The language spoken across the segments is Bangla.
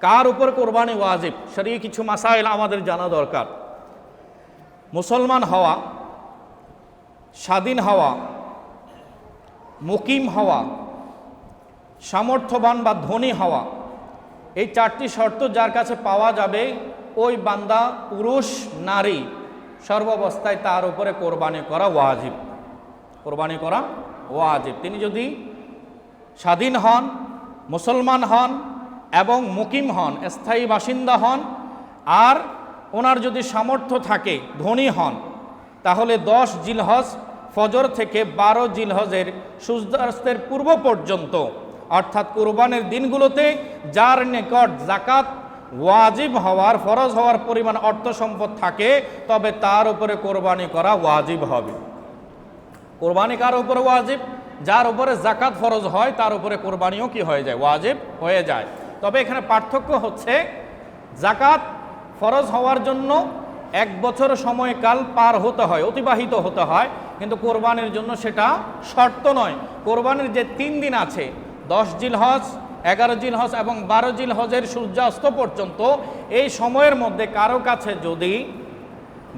কার উপর কোরবানি ওয়াজিব? সেটি কিছু মাসাইল আমাদের জানা দরকার। মুসলমান হওয়া, স্বাধীন হওয়া, মুকিম হওয়া, সামর্থ্যবান বা ধনী হওয়া, এই চারটি শর্ত যার কাছে পাওয়া যাবে, ওই বান্দা পুরুষ, নারী সর্বাবস্থায় তার উপরে কোরবানি করা ওয়াজিব। কোরবানি করা ওয়াজিব। তিনি যদি স্বাধীন হন, মুসলমান হন এবং মুকিম হন, স্থায়ী বাসিন্দা হন, আর ওনার যদি সামর্থ্য থাকে, ধনী হন, তাহলে দশ জিলহজ ফজর থেকে বারো জিলহজের সূর্যাস্তের পূর্ব পর্যন্ত, অর্থাৎ কোরবানের দিনগুলোতে যার নিকট জাকাত ওয়াজিব হওয়ার, ফরজ হওয়ার পরিমাণ অর্থ সম্পদ থাকে, তবে তার উপরে কোরবানি করা ওয়াজিব হবে। কোরবানি কার উপরে ওয়াজিব? যার উপরে জাকাত ফরজ হয়, তার উপরে কোরবানিও কি হয়ে যায়? ওয়াজিব হয়ে যায়। তবে এখানে পার্থক্য হচ্ছে জাকাত ফরজ হওয়ার জন্য এক বছর সময়কাল পার হতে হয়, অতিবাহিত হতে হয়। কিন্তু কোরবানির জন্য সেটা শর্ত নয়। কোরবানির যে তিন দিন আছে, দশ জিল হজ এগারো জিল হজ এবং বারো জিল হজের সূর্যাস্ত পর্যন্ত, এই সময়ের মধ্যে কারও কাছে যদি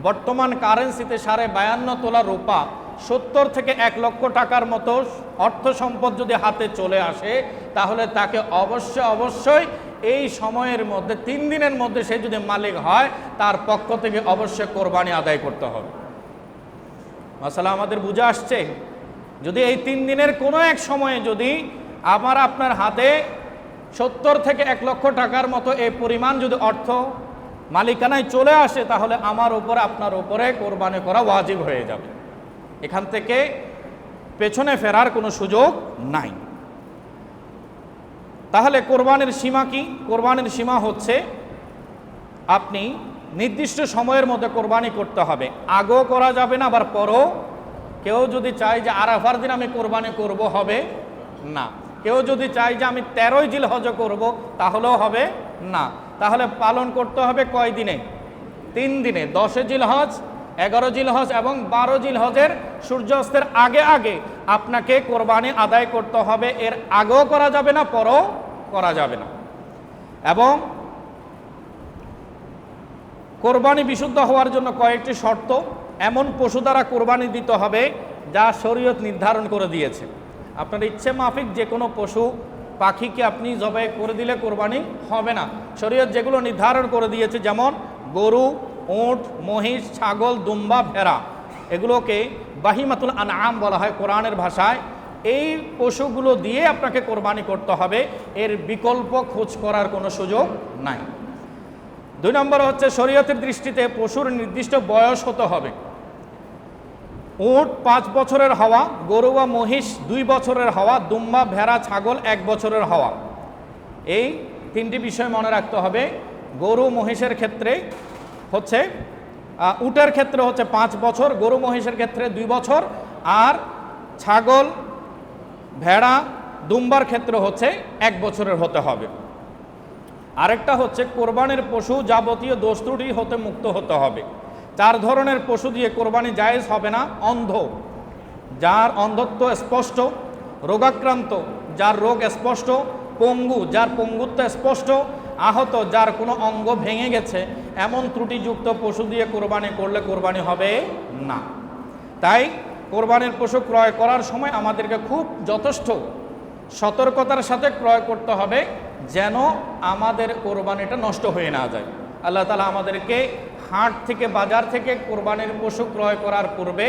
বর্তমান কারেন্সিতে সাড়ে বায়ান্ন তোলা রূপা সত্তর থেকে এক লক্ষ টাকার মতো অর্থ সম্পদ যদি হাতে চলে আসে, তাহলে তাকে অবশ্যই অবশ্যই এই সময়ের মধ্যে, তিন দিনের মধ্যে সে যদি মালিক হয়, তার পক্ষ থেকে অবশ্যই কোরবানি আদায় করতে হবে। মশালা আমাদের বুঝে আসছে? যদি এই তিন দিনের কোনো এক সময়ে যদি আমার আপনার হাতে সত্তর থেকে এক লক্ষ টাকার মতো এই পরিমাণ যদি অর্থ মালিকানায় চলে আসে, তাহলে আমার উপরে, আপনার উপরে কোরবানি করা ওয়াজিব হয়ে যাবে। এখান থেকে পেছনে ফেরার কোনো সুযোগ নাই। তাহলে কোরবানির সীমা কি? কোরবানির সীমা হচ্ছে আপনি নির্দিষ্ট সময়ের মধ্যে কোরবানি করতে হবে। আগেও করা যাবে না, আবার পরও। কেউ যদি চায় যে আরাফার দিন আমি কোরবানি করব, হবে না। কেউ যদি চায় যে আমি তেরোই জিল হজ করব, তাহলেও হবে না। তাহলে পালন করতে হবে কয় দিনে? তিন দিনে। দশে জিল হজ এগারো জিল হজ এবং বারো জিল হজের সূর্যাস্তের আগে আগে আপনাকে কোরবানি আদায় করতে হবে। এর আগেও করা যাবে না, পরও করা যাবে না। এবং কোরবানি বিশুদ্ধ হওয়ার জন্য কয়েকটি শর্ত। এমন পশু দ্বারা কোরবানি দিতে হবে যা শরীয়ত নির্ধারণ করে দিয়েছে। আপনার ইচ্ছে মাফিক যে কোনো পশু পাখিকে আপনি জবাই করে দিলে কোরবানি হবে না। শরীয়ত যেগুলো নির্ধারণ করে দিয়েছে, যেমন গরু উঁট মহিষ, ছাগল, দুম্বা, ভেড়া। এগুলোকে বাহিমাতুল আনআম বলা হয় কোরআনের ভাষায়। এই পশুগুলো দিয়ে আপনাকে কোরবানি করতে হবে। এর বিকল্প খোঁজ করার কোনো সুযোগ নাই। দুই নম্বর হচ্ছে শরীয়তের দৃষ্টিতে পশুর নির্দিষ্ট বয়স হতে হবে। উট পাঁচ বছরের হওয়া, গরু বা মহিষ দুই বছরের হওয়া, দুম্বা, ভেড়া, ছাগল এক বছরের হওয়া। এই তিনটি বিষয় মনে রাখতে হবে। গরু, মহিষের ক্ষেত্রে হচ্ছে উটের ক্ষেত্রে হচ্ছে পাঁচ বছর, গরু মহিষের ক্ষেত্রে দুই বছর, আর ছাগল, ভেড়া, দুম্বার ক্ষেত্রে হচ্ছে এক বছরের হতে হবে। আরেকটা হচ্ছে, কোরবানির পশু যাবতীয় দোষ ত্রুটি হতে মুক্ত হতে হবে। চার ধরনের পশু দিয়ে কোরবানি জায়েজ হবে না, অন্ধ। যার অন্ধত্ব স্পষ্ট, রোগাক্রান্ত, যার রোগ স্পষ্ট, পঙ্গু, যার পঙ্গুত্ব স্পষ্ট আহত যার কোনো অঙ্গ ভেঙে গেছে, এমন ত্রুটিযুক্ত পশু দিয়ে কোরবানি করলে কোরবানি হবে না। তাই কোরবানির পশু ক্রয় করার সময় আমাদেরকে খুব যথেষ্ট সতর্কতার সাথে ক্রয় করতে হবে, যেন আমাদের কোরবানিটা নষ্ট হয়ে না যায়। আল্লাহ তালা আমাদেরকে হাট থেকে বাজার থেকে কোরবানির পশু ক্রয় করার পূর্বে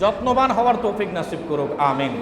যত্নবান হওয়ার তৌফিক নাসিব করুক, আমিন।